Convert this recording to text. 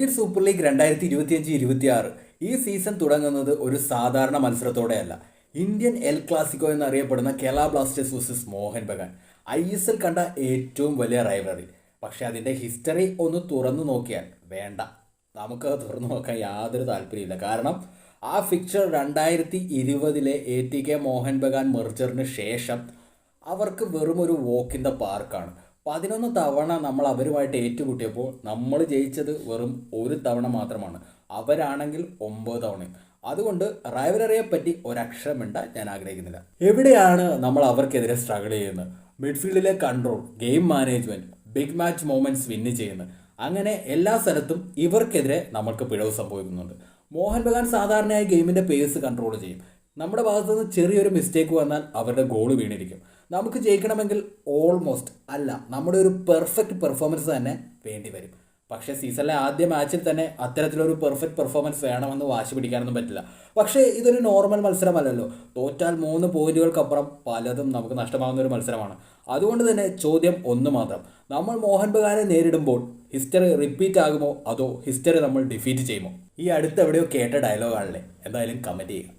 Indian super league രണ്ടായിരത്തി ഇരുപത്തിയഞ്ച് ഇരുപത്തിയാറ് ഈ സീസൺ തുടങ്ങുന്നത് ഒരു സാധാരണ മത്സരത്തോടെയല്ല. ഇന്ത്യൻ എൽ ക്ലാസിക്കോ എന്നറിയപ്പെടുന്ന Kerala Blasters versus Mohun Bagan I S L കണ്ട ഏറ്റവും വലിയ റൈവറി പക്ഷെ അതിന്റെ ഹിസ്റ്ററി ഒന്ന് തുറന്നു നോക്കിയാൽ വേണ്ട. നമുക്ക് തുറന്നു നോക്കാൻ യാതൊരു താല്പര്യമില്ല കാരണം ആ ഫിക്ചർ രണ്ടായിരത്തി ഇരുപതിലെ A T K Mohun Bagan മെർജറിന് ശേഷം അവർക്ക് വെറും ഒരു വോക്ക് ഇൻ ദ പാർക്കാണ് പതിനൊന്ന് തവണ നമ്മൾ അവരുമായിട്ട് ഏറ്റുമുട്ടിയപ്പോൾ നമ്മൾ ജയിച്ചത് വെറും ഒരു തവണ മാത്രമാണ്. അവരാണെങ്കിൽ ഒമ്പത് തവണയും. അതുകൊണ്ട് റൈവലറിയെ പറ്റി ഒരക്ഷരം മിണ്ടാൻ ഞാൻ ആഗ്രഹിക്കുന്നില്ല. എവിടെയാണ് നമ്മൾ അവർക്കെതിരെ സ്ട്രഗിൾ ചെയ്യുന്നത്? മിഡ്ഫീൽഡിലെ control game management big match moments win ചെയ്യുന്നത്. അങ്ങനെ എല്ലാ സ്ഥലത്തും ഇവർക്കെതിരെ നമ്മൾക്ക് പിഴവ് സംഭവിക്കുന്നുണ്ട്. മോഹൻ ബഗാൻ സാധാരണയായി ഗെയിമിന്റെ പേസ് കൺട്രോൾ ചെയ്യും. നമ്മുടെ ഭാഗത്തുനിന്ന് ചെറിയൊരു മിസ്റ്റേക്ക് വന്നാൽ അവരുടെ ഗോൾ വീണിരിക്കും. നമുക്ക് ജയിക്കണമെങ്കിൽ ഓൾമോസ്റ്റ് അല്ല നമ്മുടെ ഒരു പെർഫെക്റ്റ് പെർഫോമൻസ് തന്നെ വേണ്ടി വരും. പക്ഷേ സീസണിലെ ആദ്യ മാച്ചിൽ തന്നെ അത്തരത്തിലൊരു പെർഫെക്റ്റ് പെർഫോമൻസ് വേണമെന്ന് വാശി പിടിക്കാനൊന്നും പറ്റില്ല. പക്ഷേ ഇതൊരു നോർമൽ മത്സരമല്ലല്ലോ. തോറ്റാൽ മൂന്ന് പോയിന്റുകൾക്കപ്പുറം പലതും നമുക്ക് നഷ്ടമാകുന്ന ഒരു മത്സരമാണ്. അതുകൊണ്ട് തന്നെ ചോദ്യം ഒന്ന് മാത്രം. നമ്മൾ മോഹൻ ബഗാനെ നേരിടുമ്പോൾ ഹിസ്റ്ററി റിപ്പീറ്റ് ആകുമോ? അതോ ഹിസ്റ്ററി നമ്മൾ ഡിഫീറ്റ് ചെയ്യുമോ? ഈ അടുത്ത് എവിടെയോ കേട്ട ഡയലോഗാണല്ലേ എന്തായാലും കമന്റ് ചെയ്യുക.